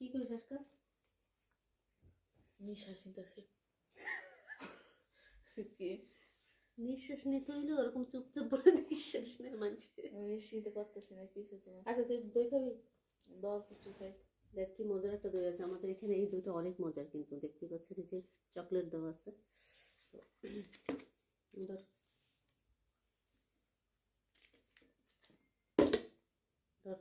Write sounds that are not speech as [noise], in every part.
কি করিস আজকাল? নিঃশ্বাস নিতেছি। নিঃশ্বাস নিতে হইলে ওরকম চুপচাপ বলে নিঃশ্বাস নেয় মানুষের। নিঃশ্বাস নিতে পারতেছি না কিছু তোমার আচ্ছা তুই দই খাবি? দর কিছু খাই। দেখ কি মজার একটা দই আছে। আমাদের এখানে এই দইটা অনেক মজার কিন্তু। দেখতে পাচ্ছেন যে চকলেট দেওয়া আছে। তো ধর ধর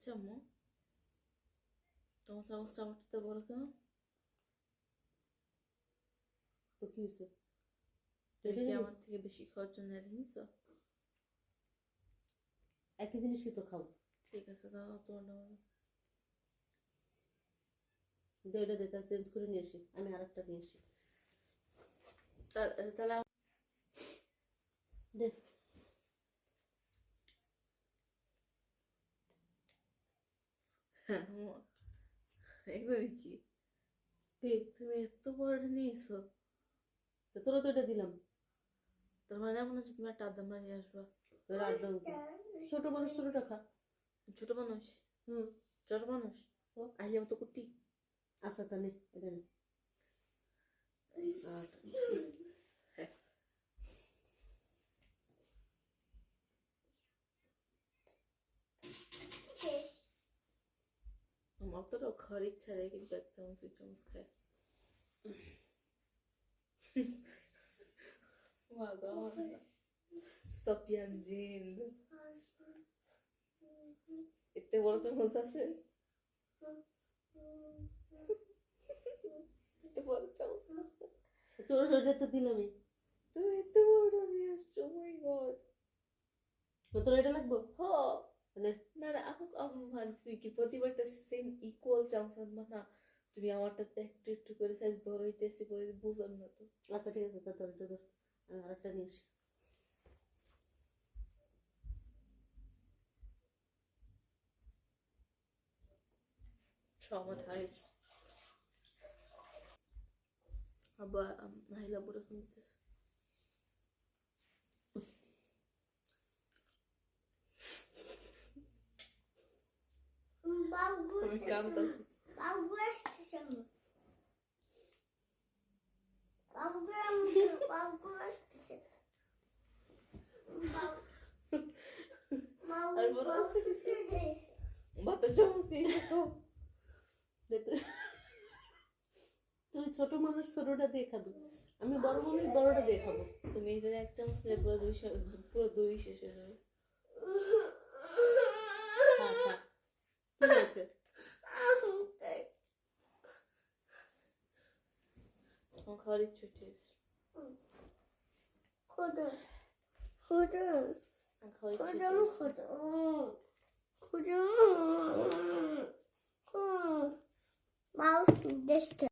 আচ্ছা আম্মু তোমার চামচ চামচটা বলো কেন তো কি হয়েছে তুমি কি আমার থেকে বেশি খাওয়ার জন্য এটা নিছো একই জিনিসই তো খাও ঠিক আছে দাও তোমার নাম দইটা দে তাহলে চেঞ্জ করে নিয়ে আসি আমি আর একটা নিয়ে আসি তাহলে আম- আম্মু, এগুলো কি? কি তুমি এত বড়টা নিয়েছো? তো তোরা তো এটা দিলাম। তার মানে এমন হচ্ছে তুমি একটা আদামরা নিয়ে আসবা। তোরা একদম ছোট মানুষ ছোটটা খা ছোট মানুষ। হুম ছোট মানুষ। তো? আইলে মতো কুটি আচ্ছা তা নে। এটা [laughs] খাওয়ার ইচ্ছা নেই কিন্তু এক চামচ দুই চামচ খায় Madonna. Sto piangendo. এতে বড় চামচ আছে বড়? তোর ওটা তো দিলামই তুমি এতে বড়টা নিয়ে আসছো মাই গড তো তোর এটা লাগবো হ মানে না না আমি আমি তুই কি প্রতিবারটা সেম ইকুয়াল চামচ আনবা না তুমি আমারটাতে একটু একটু করে সাইজ বড় হইতেছে বলে বুঝলাম না তো। আচ্ছা ঠিক আছে তা তোর এটা ধর। আমি আরেকটা নিয়ে আসি। traumatized. Aber ähm, Naila wurde von Me encanta. ছোট মানুষ ছোটটা দিয়ে খাবি আমি বড় মানুষ বড়টা দিয়ে খাব তুমি এটার এক চামচ পুরো দুই পুরো দুই শেষ হয়ে যাবে। Ankara çocuğuz. Kodum. Kodum. Ankara çocuğuz. Kodum. Kodum. Kodum. Kodum. Mal deste.